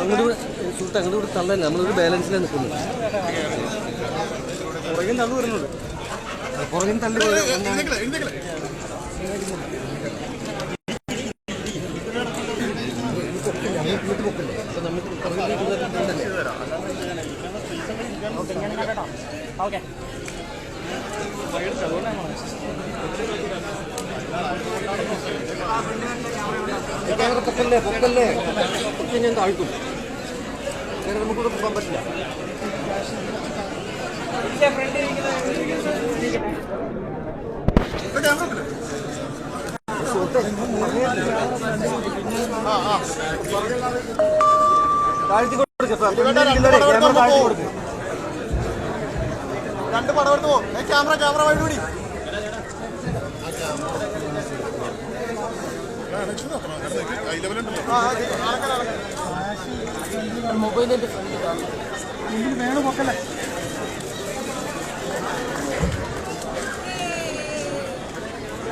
അങ്ങോട്ട് സുഹൃത്ത് അങ്ങോട്ട് തള്ളല്ല? നമ്മളൊരു ബാലൻസിലാണ് നിൽക്കുന്നത്. പുറകിൽ നടന്നു വരുന്നുണ്ട്. പുറകിൽ തള്ളി ക്യാമറ പൊക്കല്ലേ പൊക്കല്ലേ പൊക്കി ഞാൻ താഴ്ത്തും വേറെ നമുക്കിവിടെ പോകാൻ പറ്റില്ല കൊടുക്കും ക്യാമറ താഴ്ത്തി കൊടുക്കും രണ്ട് പടം എടുത്ത് പോ ക്യാമറ ക്യാമറ വഴി കൂടി മൊബൈലിന്റെ വേണം പൊക്കല്ലേ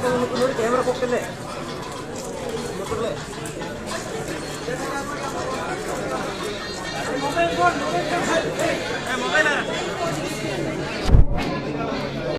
ശ്രദ്ധിക്കണം ക്യാമറ പൊക്കല്ലേ മൊബൈൽ